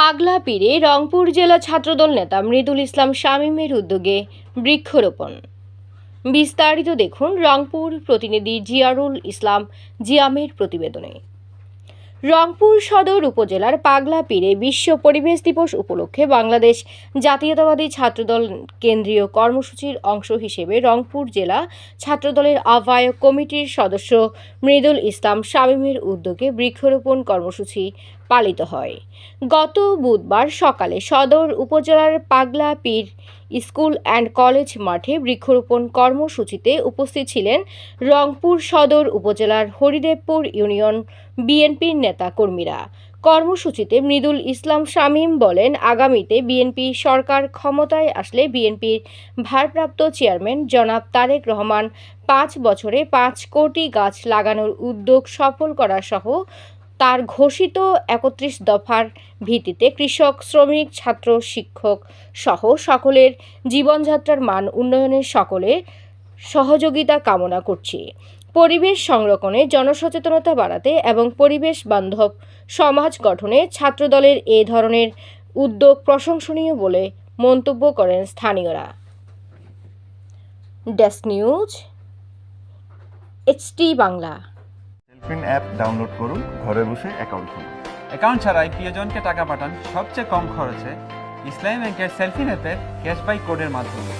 পাগলা পীরে রংপুর জেলা ছাত্রদল নেতা মৃদুল ইসলাম শামীমের উদ্যোগে বৃক্ষরোপণ। বিস্তারিত দেখুন রংপুর প্রতিনিধি জিয়ারুল ইসলাম জিয়ামের প্রতিবেদনে। রংপুর সদর উপজেলার পাগলা পীরে বিশ্ব পরিবেশ দিবস উপলক্ষে বাংলাদেশ জাতীয়তাবাদী ছাত্রদল কেন্দ্রীয় কর্মসূচির অংশ হিসেবে রংপুর জেলা ছাত্রদলের আহ্বায়ক কমিটির সদস্য মৃদুল ইসলাম শামীমের উদ্যোগে বৃক্ষরোপণ কর্মসূচি পালিত হয়। গত বুধবার সকালে সদর উপজেলার পাগলা পীর স্কুল অ্যান্ড কলেজ মাঠে বৃক্ষরোপণ কর্মসূচিতে উপস্থিত ছিলেন রংপুর সদর উপজেলার হরিদেবপুর ইউনিয়ন বিএনপির নেতা কর্মীরা কর্মসূচিতে মৃদুল ইসলাম শামীম বলেন, আগামীতে বিএনপি সরকার ক্ষমতায় আসলে বিএনপির ভারপ্রাপ্ত চেয়ারম্যান জনাব তারেক রহমান পাঁচ বছরে পাঁচ কোটি গাছ লাগানোর উদ্যোগ সফল করা সহ তার ঘোষিত একত্রিশ দফার ভিত্তিতে কৃষক, শ্রমিক, ছাত্র, শিক্ষক সহ সকলের জীবনযাত্রার মান উন্নয়নের সকলে সহযোগিতা কামনা করছি। পরিবেশ সংরক্ষণে জনসচেতনতা বাড়াতে এবং পরিবেশ বান্ধব সমাজ গঠনে ছাত্রদলের এ ধরনের উদ্যোগ প্রশংসনীয় বলে মন্তব্য করেন স্থানীয়রা। Desk news, HT Bangla. Cellfin app download করুন, ঘরে বসে অ্যাকাউন্ট খুলুন। অ্যাকাউন্ট ছাড়াই প্রিয়জনকে টাকা পাঠান সবচেয়ে কম খরচে ইসলামী ব্যাংকের সেলফি অ্যাপের ক্যাশবাই কোডের মাধ্যমে।